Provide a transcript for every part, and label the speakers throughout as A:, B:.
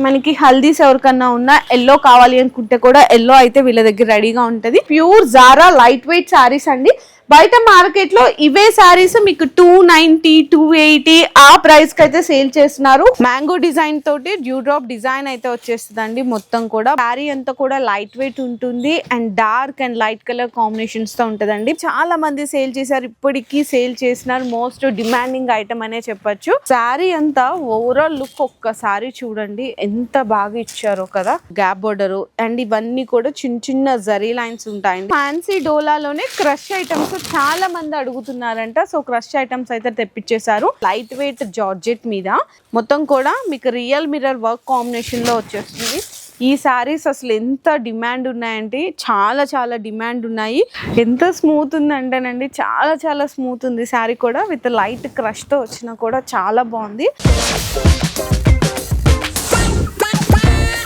A: మనకి హల్దీస్ ఎవరికన్నా ఉన్నా ఎల్లో కావాలి అనుకుంటే కూడా ఎల్లో అయితే వీళ్ళ దగ్గర రెడీగా ఉంటది. ప్యూర్ జారా లైట్ వెయిట్ శారీస్ అండి. బయట మార్కెట్లో ఇవే శారీస్ మీకు టూ నైన్టీ టూ ఎయిటీ ఆ ప్రైస్కి అయితే సేల్ చేస్తున్నారు. మ్యాంగో డిజైన్ తోటి డ్యూ డ్రాప్ డిజైన్ అయితే వచ్చేస్తుందండి మొత్తం కూడా. శారీ అంతా కూడా లైట్ వెయిట్ ఉంటుంది and dark and light colour కాంబినేషన్స్తో ఉంటదండి. చాలా మంది సేల్ చేశారు ఇప్పటికీ సేల్ చేసినారు మోస్ట్ డిమాండింగ్ ఐటమ్ అనే చెప్పొచ్చు. శారీ అంతా ఓవరాల్ లుక్ ఒక్కసారి చూడండి ఎంత బాగా ఇచ్చారో కదా. గ్యాప్ బోర్డర్ అండ్ ఇవన్నీ కూడా చిన్న చిన్న జరీ లైన్స్ ఉంటాయండి. ఫ్యాన్సీ డోలాలోనే క్రష్ ఐటమ్స్ చాలా మంది అడుగుతున్నారంట. సో క్రష్ ఐటమ్స్ అయితే తెప్పించేశారు లైట్ వెయిట్ జార్జెట్ మీద. మొత్తం కూడా మీకు రియల్ మిర్రర్ వర్క్ కాంబినేషన్లో వచ్చేస్తుంది. ఈ శారీస్ అసలు ఎంత డిమాండ్ ఉన్నాయంటే చాలా చాలా డిమాండ్ ఉన్నాయి. ఎంత స్మూత్ ఉందంటేనండి చాలా చాలా స్మూత్ ఉంది శారీ కూడా. విత్ లైట్ క్రష్తో వచ్చినా కూడా చాలా బాగుంది.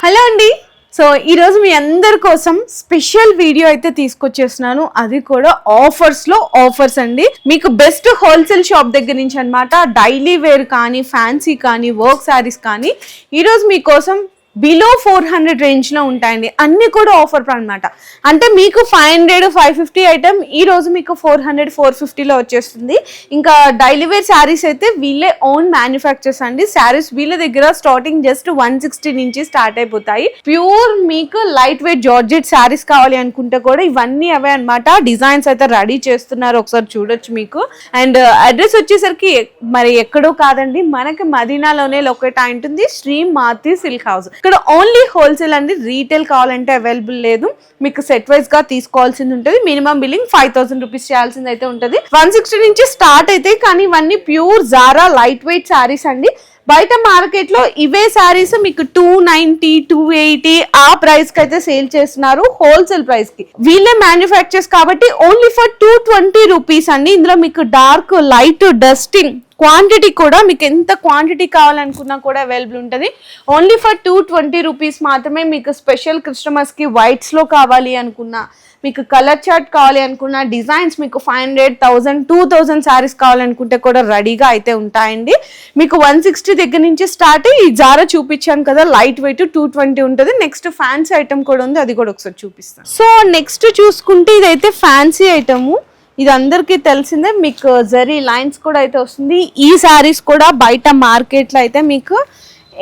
A: హలో అండి. సో ఈరోజు మీ అందరి కోసం స్పెషల్ వీడియో అయితే తీసుకొచ్చేస్తున్నాను. అది కూడా ఆఫర్స్లో ఆఫర్స్ అండి. మీకు బెస్ట్ హోల్సేల్ షాప్ దగ్గర నుంచి అన్నమాట డైలీ వేర్ కానీ ఫ్యాన్సీ కానీ వర్క్ శారీస్ కానీ ఈరోజు మీకోసం బిలో ఫోర్ హండ్రెడ్ రేంజ్లో ఉంటాయండి. అన్ని కూడా ఆఫర్ అనమాట అంటే మీకు five hundred five fifty item ఈ రోజు మీకు ఫోర్ హండ్రెడ్ ఫోర్ ఫిఫ్టీలో వచ్చేస్తుంది. ఇంకా డైలీ వేర్ శారీస్ అయితే వీళ్ళే ఓన్ మ్యానుఫ్యాక్చర్స్ అండి. శారీస్ వీళ్ళ దగ్గర స్టార్టింగ్ జస్ట్ వన్ సిక్స్టీ నుంచి స్టార్ట్ అయిపోతాయి. ప్యూర్ మీకు లైట్ వెయిట్ జార్జెట్ శారీస్ కావాలి అనుకుంటే కూడా ఇవన్నీ అవే అనమాట డిజైన్స్ అయితే రెడీ చేస్తున్నారు. ఒకసారి చూడొచ్చు మీకు. అండ్ అడ్రస్ వచ్చేసరికి మరి ఎక్కడో కాదండి. మనకి మదీనాలోనే లొకేట్ అయి ఉంటుంది. Shri Mathi silk house. ఇక్కడ ఓన్లీ హోల్సేల్ అండి. రీటైల్ కావాలంటే అవైలబుల్ లేదు. మీకు సెట్ వైజ్గా తీసుకోవాల్సింది ఉంటుంది. Minimum billing five thousand rupees చేయాల్సింది అయితే ఉంటుంది. వన్ సిక్స్టీ నుంచి స్టార్ట్ అయితే కానీ ఇవన్నీ ప్యూర్ జారా లైట్ వెయిట్ శారీస్ అండి. బయట మార్కెట్లో ఇవే శారీస్ మీకు టూ నైన్టీ టూ ఎయిటీ ఆ ప్రైస్కి అయితే సేల్ చేస్తున్నారు హోల్సేల్ ప్రైస్కి. వీళ్ళే మ్యానుఫ్యాక్చర్స్ కాబట్టి only for two twenty rupees అండి. ఇందులో మీకు డార్క్ లైట్ డస్టింగ్ క్వాంటిటీ కూడా మీకు ఎంత క్వాంటిటీ కావాలనుకున్నా కూడా అవైలబుల్ ఉంటుంది. Only for two twenty rupees మాత్రమే మీకు స్పెషల్ కస్టమర్స్కి వైట్స్లో కావాలి అనుకున్నా మీకు కలర్ చార్ట్ కావాలి అనుకున్న డిజైన్స్ మీకు five hundred thousand two thousand saris కావాలనుకుంటే కూడా రెడీగా అయితే ఉంటాయండి. మీకు వన్ సిక్స్టీ దగ్గర నుంచి స్టార్ట్ ఈ జారా చూపించాను కదా లైట్ వెయిట్ టూ ట్వంటీ ఉంటుంది. నెక్స్ట్ ఫ్యాన్సీ ఐటమ్ కూడా ఉంది అది కూడా ఒకసారి చూపిస్తాను. సో నెక్స్ట్ చూసుకుంటే ఇదైతే ఫ్యాన్సీ ఐటము ఇది అందరికీ తెలిసిందే మీకు జరీ లైన్స్ కూడా అయితే వస్తుంది. ఈ శారీస్ కూడా బయట మార్కెట్లో అయితే మీకు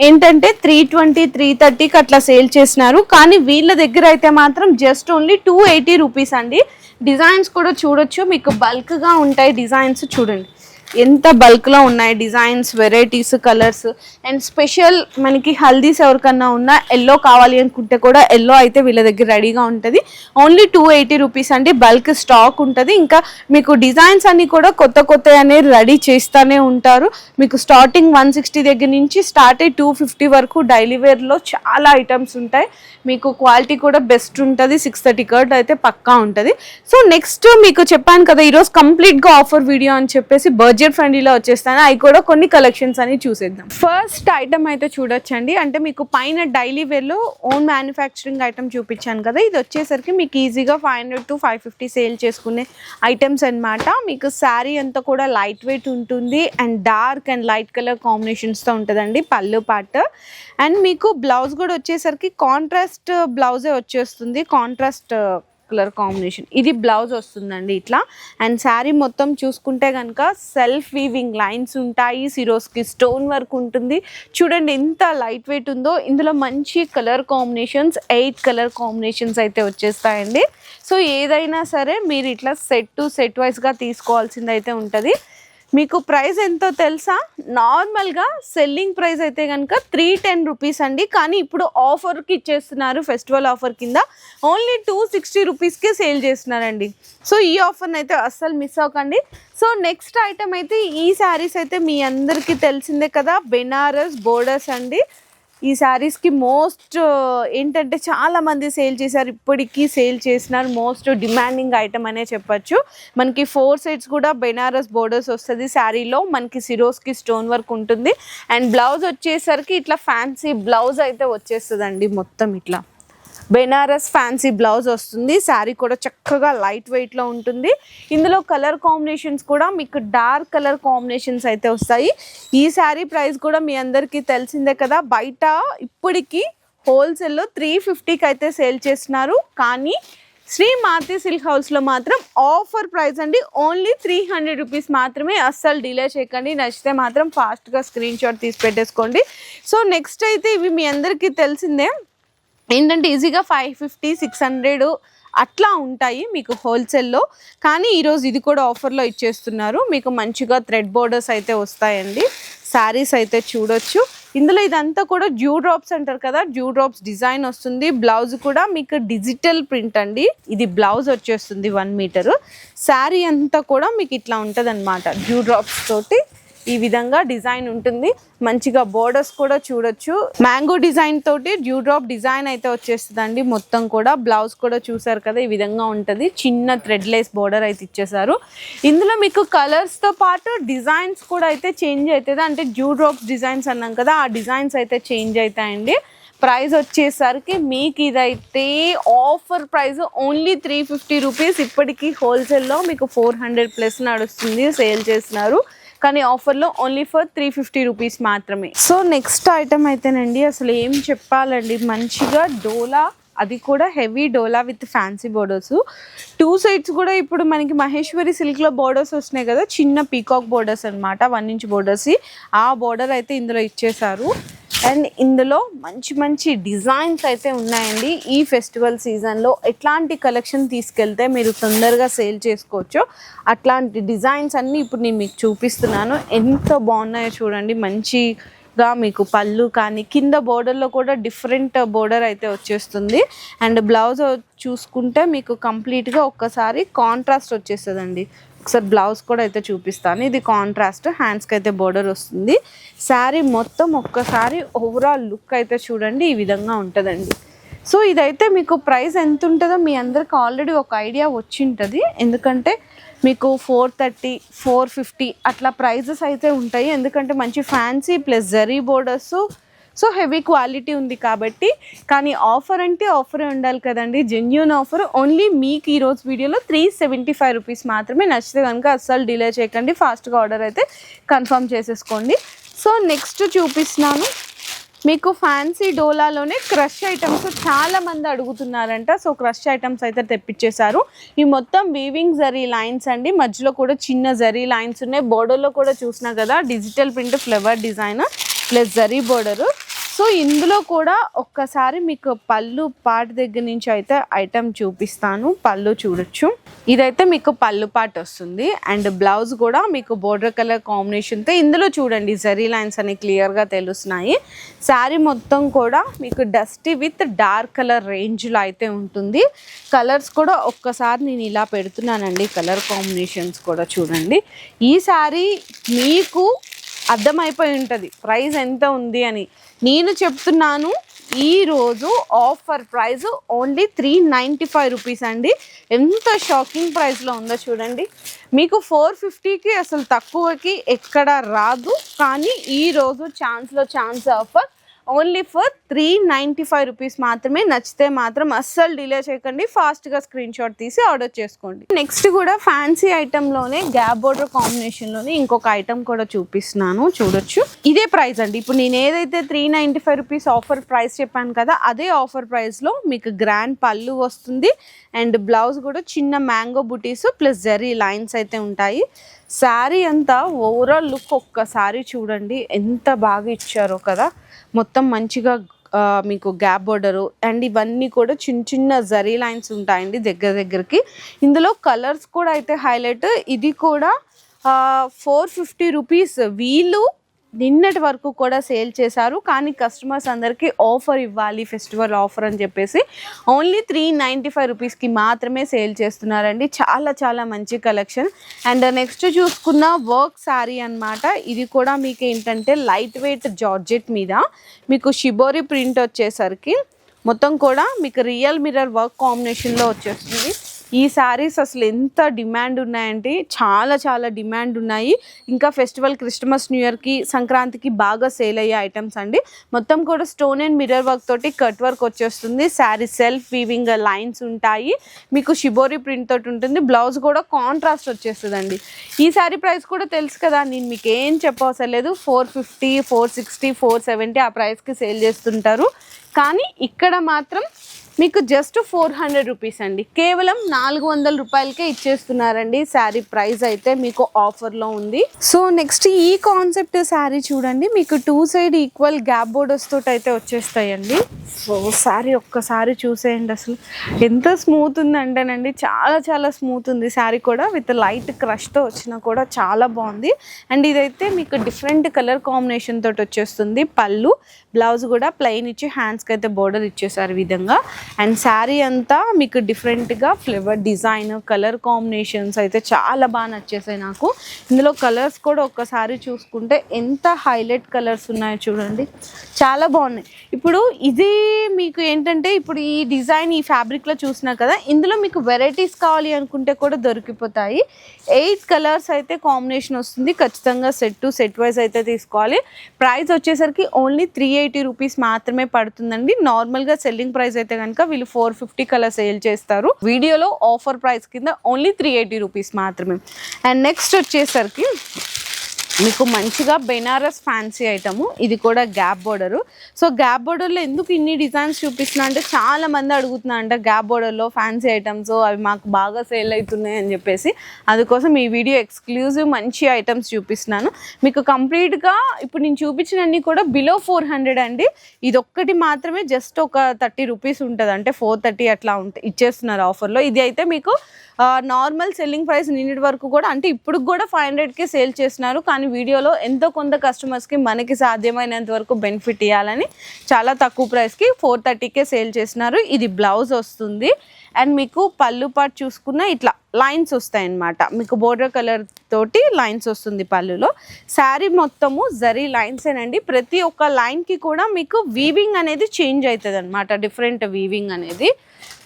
A: ఏంటంటే త్రీ ట్వంటీ త్రీ థర్టీకి అట్లా సేల్ చేసినారు. కానీ వీళ్ళ దగ్గర అయితే మాత్రం just only two eighty rupees అండి. డిజైన్స్ కూడా చూడొచ్చు మీకు బల్క్గా ఉంటాయి డిజైన్స్ చూడండి. ఎంత బల్క్లో ఉన్నాయి designs varieties colours and special మనకి హల్దీస్ ఎవరికన్నా ఉన్నా ఎల్లో కావాలి అనుకుంటే కూడా ఎల్లో అయితే వీళ్ళ దగ్గర రెడీగా ఉంటుంది. ఓన్లీ టూ ఎయిటీ రూపీస్ అండి. బల్క్ స్టాక్ ఉంటుంది. ఇంకా మీకు డిజైన్స్ అన్నీ కూడా కొత్త కొత్త అనేది రెడీ చేస్తూనే ఉంటారు. మీకు స్టార్టింగ్ వన్ సిక్స్టీ దగ్గర నుంచి స్టార్ట్ అయ్యి టూ ఫిఫ్టీ వరకు డైలీ వేర్లో చాలా ఐటమ్స్ ఉంటాయి. మీకు క్వాలిటీ కూడా బెస్ట్ ఉంటుంది. సిక్స్ థర్టీ కర్ట్ అయితే పక్కా ఉంటుంది. సో నెక్స్ట్ మీకు చెప్పాను కదా ఈరోజు కంప్లీట్గా ఆఫర్ వీడియో అని చెప్పేసి బర్త్ బడ్జెట్ ఫ్రెండ్లీలో వచ్చేస్తాను. అవి కూడా కొన్ని కలెక్షన్స్ అని చూసేద్దాం. ఫస్ట్ ఐటమ్ అయితే చూడొచ్చండి. అంటే మీకు పైన డైలీ వేర్లో ఓన్ మ్యానుఫ్యాక్చరింగ్ ఐటమ్ చూపించాను కదా. ఇది వచ్చేసరికి మీకు ఈజీగా five hundred to five fifty sale చేసుకునే ఐటమ్స్ అన్నమాట. మీకు శారీ అంతా కూడా లైట్ వెయిట్ ఉంటుంది and dark and light colour కాంబినేషన్స్తో ఉంటుందండి పళ్ళు పాట. అండ్ మీకు బ్లౌజ్ కూడా వచ్చేసరికి కాంట్రాస్ట్ బ్లౌజే వచ్చేస్తుంది. Contrast colour combination. ఇది బ్లౌజ్ వస్తుందండి ఇట్లా. అండ్ శారీ మొత్తం చూసుకుంటే కనుక సెల్ఫ్ వీవింగ్ లైన్స్ ఉంటాయి సిరోస్కి స్టోన్ వర్క్ ఉంటుంది. చూడండి ఎంత లైట్ వెయిట్ ఉందో. ఇందులో మంచి colour combinations eight colour combinations అయితే వచ్చేస్తాయండి. సో ఏదైనా సరే మీరు ఇట్లా సెట్ టు సెట్ వైస్గా తీసుకోవాల్సింది అయితే ఉంటుంది. మీకు ప్రైస్ ఎంతో తెలుసా? నార్మల్గా సెల్లింగ్ ప్రైస్ అయితే కనుక త్రీ టెన్ రూపీస్ అండి. కానీ ఇప్పుడు ఆఫర్కి ఇచ్చేస్తున్నారు ఫెస్టివల్ ఆఫర్ కింద. ఓన్లీ టూ సిక్స్టీ రూపీస్కే సేల్ చేస్తున్నారండి. సో ఈ ఆఫర్ని అయితే అస్సలు మిస్ అవ్వకండి. సో నెక్స్ట్ ఐటమ్ అయితే ఈ శారీస్ అయితే మీ అందరికీ తెలిసిందే కదా బెనారస్ బోర్డర్స్ అండి. ఈ శారీస్కి మోస్ట్ ఏంటంటే చాలామంది సేల్ చేశారు. ఇప్పటికీ సేల్ చేసినారు. మోస్ట్ డిమాండింగ్ ఐటమ్ అనే చెప్పచ్చు. మనకి ఫోర్ సెట్స్ కూడా బెనారస్ బోర్డర్స్ వస్తుంది. శారీలో మనకి సిరోస్కి స్టోన్ వర్క్ ఉంటుంది. అండ్ బ్లౌజ్ వచ్చేసరికి ఇట్లా ఫ్యాన్సీ బ్లౌజ్ అయితే వచ్చేస్తుందండి మొత్తం ఇట్లా. బెనారస్ ఫ్యాన్సీ బ్లౌజ్ వస్తుంది. శారీ కూడా చక్కగా లైట్ వెయిట్లో ఉంటుంది. ఇందులో కలర్ కాంబినేషన్స్ కూడా మీకు డార్క్ కలర్ కాంబినేషన్స్ అయితే వస్తాయి. ఈ శారీ ప్రైస్ కూడా మీ అందరికీ తెలిసిందే కదా. బయట ఇప్పటికీ హోల్సేల్లో త్రీ ఫిఫ్టీకి అయితే సేల్ చేస్తున్నారు. కానీ శ్రీ మారుతి సిల్క్ హౌస్లో మాత్రం ఆఫర్ ప్రైస్ అండి. ఓన్లీ త్రీ హండ్రెడ్ రూపీస్ మాత్రమే. అస్సలు డిలే చేయకండి. నచ్చితే మాత్రం ఫాస్ట్గా స్క్రీన్ షాట్ తీసి పెట్టేసుకోండి. సో నెక్స్ట్ అయితే ఇవి మీ అందరికీ తెలిసిందే. ఏంటంటే ఈజీగా ఫైవ్ ఫిఫ్టీ సిక్స్ హండ్రెడ్ అట్లా ఉంటాయి మీకు హోల్సేల్లో. కానీ ఈరోజు ఇది కూడా ఆఫర్లో ఇచ్చేస్తున్నారు. మీకు మంచిగా థ్రెడ్ బోర్డర్స్ అయితే వస్తాయండి. శారీస్ అయితే చూడొచ్చు. ఇందులో ఇదంతా కూడా డ్యూ డ్రాప్స్ అంటారు కదా డ్యూ డ్రాప్స్ డిజైన్ వస్తుంది. బ్లౌజ్ కూడా మీకు డిజిటల్ ప్రింట్ అండి. ఇది బ్లౌజ్ వచ్చేస్తుంది వన్ మీటరు. శారీ అంతా కూడా మీకు ఇట్లా ఉంటుంది అనమాట డ్యూ డ్రాప్స్ తోటి. ఈ విధంగా డిజైన్ ఉంటుంది. మంచిగా బోర్డర్స్ కూడా చూడొచ్చు. మ్యాంగో డిజైన్ తోటి డ్యూ డ్రాప్ డిజైన్ అయితే వచ్చేస్తుందండి. మొత్తం కూడా బ్లౌజ్ కూడా చూసారు కదా ఈ విధంగా ఉంటుంది. చిన్న థ్రెడ్ లేస్ బోర్డర్ అయితే ఇచ్చేసారు. ఇందులో మీకు కలర్స్తో పాటు డిజైన్స్ కూడా అయితే చేంజ్ అవుతుంది. అంటే డ్యూ డ్రాప్స్ డిజైన్స్ అన్నాం కదా ఆ డిజైన్స్ అయితే చేంజ్ అవుతాయండి. ప్రైస్ వచ్చేసరికి మీకు ఇదైతే offer price only three fifty rupees ఇప్పటికీ హోల్సేల్లో మీకు ఫోర్ హండ్రెడ్ ప్లస్ నడుస్తుంది. సేల్ చేస్తున్నారు కానీ ఆఫర్లో only for three fifty rupees మాత్రమే. సో నెక్స్ట్ ఐటమ్ అయితేనండి అసలు ఏం చెప్పాలండి మంచిగా డోలా అది కూడా heavy dola with fancy borders two sides కూడా ఇప్పుడు మనకి మహేశ్వరి సిల్క్లో బోర్డర్స్ వస్తున్నాయి కదా చిన్న పీకాక్ బోర్డర్స్ అనమాట వన్ ఇంచ్ బోర్డర్స్ ఆ బోర్డర్ అయితే ఇందులో ఇచ్చేసారు అండ్ ఇందులో మంచి మంచి డిజైన్స్ అయితే ఉన్నాయండి. ఈ ఫెస్టివల్ సీజన్లో ఎట్లాంటి కలెక్షన్ తీసుకెళ్తే మీరు తొందరగా సేల్ చేసుకోవచ్చు. అట్లాంటి డిజైన్స్ అన్నీ ఇప్పుడు నేను మీకు చూపిస్తున్నాను. ఎంత బాగున్నాయో చూడండి. మంచి గా మీకు పళ్ళు కానీ కింద బోర్డర్లో కూడా డిఫరెంట్ బోర్డర్ అయితే వచ్చేస్తుంది. అండ్ బ్లౌజ్ చూసుకుంటే మీకు కంప్లీట్గా ఒక్కసారి కాంట్రాస్ట్ వచ్చేస్తుందండి. ఒకసారి బ్లౌజ్ కూడా అయితే చూపిస్తాను. ఇది కాంట్రాస్ట్ హ్యాండ్స్కి అయితే బోర్డర్ వస్తుంది. శారీ మొత్తం ఒక్కసారి ఓవరాల్ లుక్ అయితే చూడండి. ఈ విధంగా ఉంటుందండి. సో ఇదైతే మీకు ప్రైస్ ఎంత ఉంటుందో మీ అందరికి ఆల్రెడీ ఒక ఐడియా వచ్చి ఉంటుంది ఎందుకంటే మీకు ఫోర్ థర్టీ ఫోర్ ఫిఫ్టీ అట్లా ప్రైజెస్ అయితే ఉంటాయి. ఎందుకంటే మంచి fancy plus zari borders. So heavy quality ఉంది కాబట్టి. కానీ ఆఫర్ అంటే ఆఫరే ఉండాలి కదండి. జెన్యున్ ఆఫర్ ఓన్లీ మీకు ఈరోజు వీడియోలో త్రీ సెవెంటీ ఫైవ్ రూపీస్ మాత్రమే నచ్చితే కనుక అస్సలు డిలే చేయకండి. ఫాస్ట్గా ఆర్డర్ అయితే కన్ఫర్మ్ చేసేసుకోండి. సో నెక్స్ట్ చూపిస్తున్నాను. మీకు ఫ్యాన్సీ డోలాలోనే క్రష్ ఐటమ్స్ చాలా మంది అడుగుతున్నారంట. సో క్రష్ ఐటమ్స్ అయితే తెప్పించేశారు ఈ మొత్తం వీవింగ్ జరీ లైన్స్ అండి. మధ్యలో కూడా చిన్న జరీ లైన్స్ ఉన్నాయి. బోర్డర్లో కూడా చూసినా కదా digital print flower design plus zari border so ఇందులో కూడా ఒక్కసారి మీకు పళ్ళు పాట దగ్గర నుంచి అయితే ఐటమ్ చూపిస్తాను. పళ్ళు చూడొచ్చు. ఇదైతే మీకు పళ్ళు పాట వస్తుంది. అండ్ బ్లౌజ్ కూడా మీకు బోర్డర్ కలర్ కాంబినేషన్తో ఇందులో చూడండి. జరీ లైన్స్ అని క్లియర్గా తెలుస్తున్నాయి. శారీ మొత్తం కూడా మీకు డస్టీ విత్ డార్క్ కలర్ రేంజ్లో అయితే ఉంటుంది. కలర్స్ కూడా ఒక్కసారి నేను ఇలా పెడుతున్నానండి. కలర్ కాంబినేషన్స్ కూడా చూడండి. ఈ శారీ మీకు అర్థమైపోయి ఉంటుంది. ప్రైస్ ఎంత ఉంది అని. నేను చెప్తున్నాను ఈరోజు offer price only three ninety five rupees అండి. ఎంత షాకింగ్ ప్రైస్లో ఉందో చూడండి. మీకు ఫోర్ ఫిఫ్టీకి అసలు తక్కువకి ఎక్కడ రాదు. కానీ ఈరోజు ఛాన్స్లో chance offer only for three ninety five rupees మాత్రమే. నచ్చితే మాత్రం అస్సలు డిలే చేయకండి. ఫాస్ట్గా స్క్రీన్ షాట్ తీసి ఆర్డర్ చేసుకోండి. నెక్స్ట్ కూడా ఫ్యాన్సీ ఐటెంలోనే గ్యాప్ బోర్డర్ కాంబినేషన్లోనే ఇంకొక ఐటెం కూడా చూపిస్తున్నాను. చూడొచ్చు. ఇదే ప్రైస్ అండి. ఇప్పుడు నేను ఏదైతే three ninety five rupees offer price చెప్పాను కదా అదే ఆఫర్ ప్రైస్లో మీకు గ్రాండ్ పళ్ళు వస్తుంది. అండ్ బ్లౌజ్ కూడా చిన్న మ్యాంగో బుటీస్ ప్లస్ జరీ లైన్స్ అయితే ఉంటాయి. శారీ అంతా ఓవరాల్ లుక్ ఒక్కసారి చూడండి. ఎంత బాగా ఇచ్చారో కదా. మొత్తం మంచిగా మీకు గ్యాప్ బోర్డరు అండ్ ఇవన్నీ కూడా చిన్న చిన్న జరీ లైన్స్ ఉంటాయండి దగ్గర దగ్గరికి. ఇందులో కలర్స్ కూడా అయితే హైలైట్. ఇది కూడా ఫోర్ ఫిఫ్టీ రూపీస్. వీళ్ళు నిన్నటి వరకు కూడా సేల్ చేశారు. కానీ కస్టమర్స్ అందరికీ ఆఫర్ ఇవ్వాలి ఫెస్టివల్ ఆఫర్ అని చెప్పేసి ఓన్లీ త్రీ నైంటీ ఫైవ్ రూపీస్కి మాత్రమే సేల్ చేస్తున్నారండి. చాలా చాలా మంచి కలెక్షన్. అండ్ నెక్స్ట్ చూసుకున్న వర్క్ శారీ అన్నమాట. ఇది కూడా మీకు ఏంటంటే లైట్ వెయిట్ జార్జెట్ మీద మీకు షిబోరి ప్రింట్ వచ్చేసరికి మొత్తం కూడా మీకు రియల్ మిర్రర్ వర్క్ కాంబినేషన్లో వచ్చేస్తుంది. ఈ శారీస్ అసలు ఎంత డిమాండ్ ఉన్నాయంటే చాలా చాలా డిమాండ్ ఉన్నాయి. ఇంకా ఫెస్టివల్ క్రిస్మస్ న్యూ ఇయర్కి సంక్రాంతికి బాగా సేల్ అయ్యే ఐటమ్స్ అండి. మొత్తం కూడా స్టోన్ అండ్ మిర్రర్ వర్క్ తోటి కట్ వర్క్ వచ్చేస్తుంది. శారీ సెల్ఫ్ వీవింగ్ లైన్స్ ఉంటాయి. మీకు షిబోరి ప్రింట్ తోటి ఉంటుంది. బ్లౌజ్ కూడా కాంట్రాస్ట్ వచ్చేస్తుందండి. ఈ శారీ ప్రైస్ కూడా తెలుసు కదా నేను మీకు ఏం చెప్పవసరం లేదు. Four fifty four sixty four seventy ఆ ప్రైస్కి సేల్ చేస్తుంటారు. కానీ ఇక్కడ మాత్రం మీకు జస్ట్ ఫోర్ హండ్రెడ్ రూపీస్ అండి. కేవలం నాలుగు వందల రూపాయలకే ఇచ్చేస్తున్నారండి. శారీ ప్రైస్ అయితే మీకు ఆఫర్లో ఉంది. సో నెక్స్ట్ ఈ కాన్సెప్ట్ శారీ చూడండి. మీకు two side equal gap borders తోటి అయితే వచ్చేస్తాయండి. సో శారీ ఒక్కసారి చూసేయండి అసలు. ఎంత స్మూత్ ఉంది అంటేనండి చాలా చాలా స్మూత్ ఉంది శారీ కూడా. విత్ లైట్ క్రష్తో వచ్చినా కూడా చాలా బాగుంది. అండ్ ఇదైతే మీకు డిఫరెంట్ కలర్ కాంబినేషన్ తోటి వచ్చేస్తుంది. పళ్ళు బ్లౌజ్ కూడా ప్లెయిన్ ఇచ్చి హ్యాండ్స్కి అయితే బోర్డర్ ఇచ్చేసారు ఈ విధంగా. అండ్ శారీ అంతా మీకు డిఫరెంట్గా ఫ్లేవర్ డిజైన్ కలర్ కాంబినేషన్స్ అయితే చాలా బాగా నచ్చేసాయి నాకు. ఇందులో కలర్స్ కూడా ఒక్కసారి చూసుకుంటే ఎంత హైలైట్ కలర్స్ ఉన్నాయో చూడండి. చాలా బాగున్నాయి. ఇప్పుడు ఇది మీకు ఏంటంటే ఇప్పుడు ఈ డిజైన్ ఈ ఫ్యాబ్రిక్లో చూసినా కదా ఇందులో మీకు వెరైటీస్ కావాలి అనుకుంటే కూడా దొరికిపోతాయి. ఎయిట్ కలర్స్ అయితే కాంబినేషన్ వస్తుంది. ఖచ్చితంగా సెట్ టు సెట్ వైజ్ అయితే తీసుకోవాలి. ప్రైస్ వచ్చేసరికి ఓన్లీ త్రీ ఎయిటీ రూపీస్ మాత్రమే పడుతుందండి. నార్మల్గా సెల్లింగ్ ప్రైస్ అయితే కనుక వీళ్ళు ఫోర్ ఫిఫ్టీ కలర్ సేల్ చేస్తారు. వీడియోలో ఆఫర్ ప్రైస్ కింద ఓన్లీ త్రీ ఎయిటీ రూపీస్ మాత్రమే. అండ్ నెక్స్ట్ వచ్చేసరికి మీకు మంచిగా బెనారస్ ఫ్యాన్సీ ఐటము. ఇది కూడా గ్యాప్ బోర్డరు. సో గ్యాప్ బోర్డర్లో ఎందుకు ఇన్ని డిజైన్స్ చూపిస్తున్నా అంటే చాలా మంది అడుగుతున్నా అంట గ్యాప్ బోర్డర్లో ఫ్యాన్సీ ఐటమ్స్ అవి మాకు బాగా సేల్ అవుతున్నాయి అని చెప్పేసి. అందుకోసం ఈ వీడియో ఎక్స్క్లూజివ్ మంచి ఐటమ్స్ చూపిస్తున్నాను. మీకు కంప్లీట్గా ఇప్పుడు నేను చూపించినన్ని కూడా బిలో ఫోర్ హండ్రెడ్ అండి. ఇది ఒక్కటి మాత్రమే జస్ట్ ఒక థర్టీ రూపీస్ ఉంటుంది. అంటే ఫోర్ థర్టీ అట్లా ఉంటాయి ఇచ్చేస్తున్నారు ఆఫర్లో. ఇది అయితే మీకు నార్మల్ సెల్లింగ్ ప్రైస్ నిన్నటి వరకు కూడా అంటే ఇప్పుడు కూడా ఫైవ్ హండ్రెడ్కే సేల్ చేస్తున్నారు. కానీ వీడియోలో ఎంతో కొంత కస్టమర్స్కి మనకి సాధ్యమైనంత వరకు బెనిఫిట్ ఇవ్వాలని చాలా తక్కువ ప్రైస్కి ఫోర్ థర్టీకే సేల్ చేసినారు. ఇది బ్లౌజ్ వస్తుంది. అండ్ మీకు పళ్ళు పాటు చూసుకున్న ఇట్లా లైన్స్ వస్తాయి అన్నమాట మీకు బోర్డర్ కలర్ తోటి లైన్స్ వస్తుంది పళ్ళులో. శారీ మొత్తము జరీ లైన్సేనండి ప్రతి ఒక్క లైన్కి కూడా మీకు వీవింగ్ అనేది చేంజ్ అవుతుంది అనమాట డిఫరెంట్ వీవింగ్ అనేది.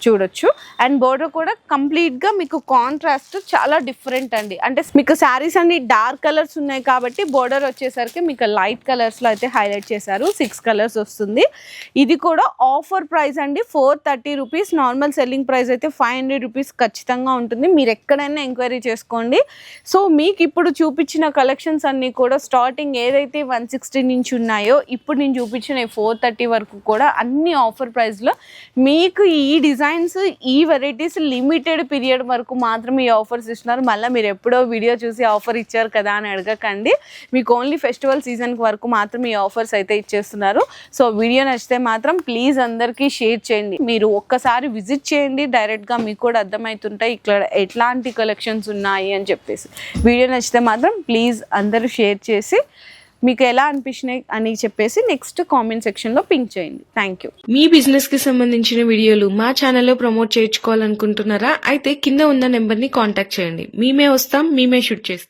A: చూడొచ్చు. అండ్ బోర్డర్ కూడా కంప్లీట్గా మీకు కాంట్రాస్ట్ చాలా డిఫరెంట్ అండి. అంటే మీకు శారీస్ అన్ని డార్క్ కలర్స్ ఉన్నాయి కాబట్టి బోర్డర్ వచ్చేసరికి మీకు లైట్ కలర్స్లో అయితే హైలైట్ చేశారు. సిక్స్ కలర్స్ వస్తుంది. ఇది కూడా ఆఫర్ ప్రైస్ అండి. Four thirty rupees normal selling price అయితే ఫైవ్ హండ్రెడ్ రూపీస్ ఖచ్చితంగా ఉంటుంది. మీరు ఎక్కడైనా ఎంక్వైరీ చేసుకోండి. సో మీకు ఇప్పుడు చూపించిన కలెక్షన్స్ అన్నీ కూడా స్టార్టింగ్ ఏదైతే వన్ సిక్స్టీ నుంచి ఉన్నాయో ఇప్పుడు నేను చూపించిన ఫోర్ థర్టీ వరకు కూడా అన్ని ఆఫర్ ప్రైస్లో మీకు ఈ డిజైన్స్ ఈ వెరైటీస్ లిమిటెడ్ పీరియడ్ వరకు మాత్రమే ఈ ఆఫర్స్ ఇస్తున్నారు. మళ్ళీ మీరు ఎప్పుడో వీడియో చూసి ఆఫర్ ఇచ్చారు కదా అని అడగకండి. మీకు ఓన్లీ ఫెస్టివల్ సీజన్ వరకు మాత్రం ఈ ఆఫర్స్ అయితే ఇచ్చేస్తున్నారు. సో వీడియో నచ్చితే మాత్రం ప్లీజ్ అందరికీ షేర్ చేయండి. మీరు ఒక్కసారి విజిట్ చేయండి. డైరెక్ట్గా మీకు కూడా అర్థమవుతుంటాయి ఇక్కడ ఎట్లాంటి కలెక్షన్స్ ఉన్నాయి అని చెప్పేసి. వీడియో నచ్చితే మాత్రం ప్లీజ్ అందరూ షేర్ చేసి మీకు ఎలా అనిపించినాయి అని చెప్పేసి నెక్స్ట్ కామెంట్ సెక్షన్లో పింక్ చేయండి. థ్యాంక్ యూ
B: మీ బిజినెస్కి సంబంధించిన వీడియోలు మా ఛానల్లో ప్రమోట్ చేయించుకోవాలనుకుంటున్నారా? అయితే కింద ఉన్న నెంబర్ని కాంటాక్ట్ చేయండి. మేమే వస్తాం మేమే షూట్ చేస్తాం.